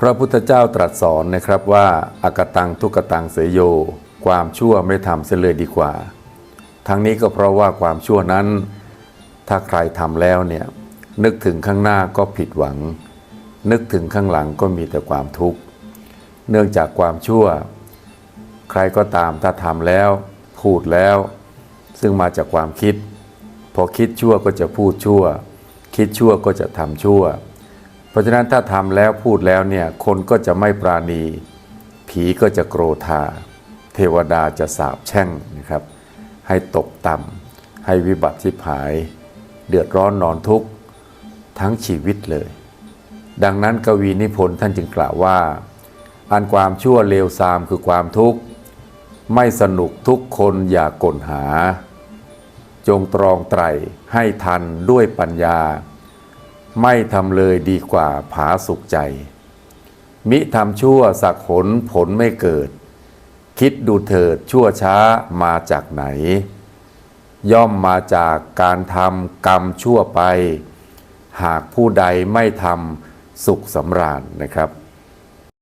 พระพุทธเจ้าตรัสสอนนะครับว่าอากตังทุกตังเสยโย ความชั่วไม่ทำเสียเลยดีกว่า ทั้งนี้ก็เพราะว่าความชั่วนั้น ถ้าใครทำแล้วเนี่ยนึกถึงข้างหน้าก็ผิดหวัง นึกถึงข้างหลังก็มีแต่ความทุกข์ เนื่องจากความชั่ว ใครก็ตามถ้าทำแล้ว พูดแล้ว ซึ่งมาจากความคิด พอคิดชั่วก็จะพูดชั่ว คิดชั่วก็จะทำชั่ว เพราะฉะนั้นถ้าทำแล้วพูดแล้วเนี่ยคนก็จะไม่ปราณี ผีก็จะโกรธา เทวดาจะสาบแช่งนะครับ ให้ตกต่ำให้วิบัติชิบหาย เดือดร้อนนอนทุกข์ทั้งชีวิตเลย ดังนั้นกวีนิพนธ์ท่านจึงกล่าวว่า อันความชั่วเลวทรามคือความทุกข์ ไม่สนุกทุกคนอย่ากลหา จงตรองไตรให้ทันด้วยปัญญา ไม่ทำเลยดีกว่าผาสุขใจ มิทำชั่วสักผลผลไม่เกิด คิดดูเถิดชั่วช้ามาจากไหน ย่อมมาจากการทำกรรมชั่วไป หากผู้ใดไม่ทำสุขสำราญนะครับ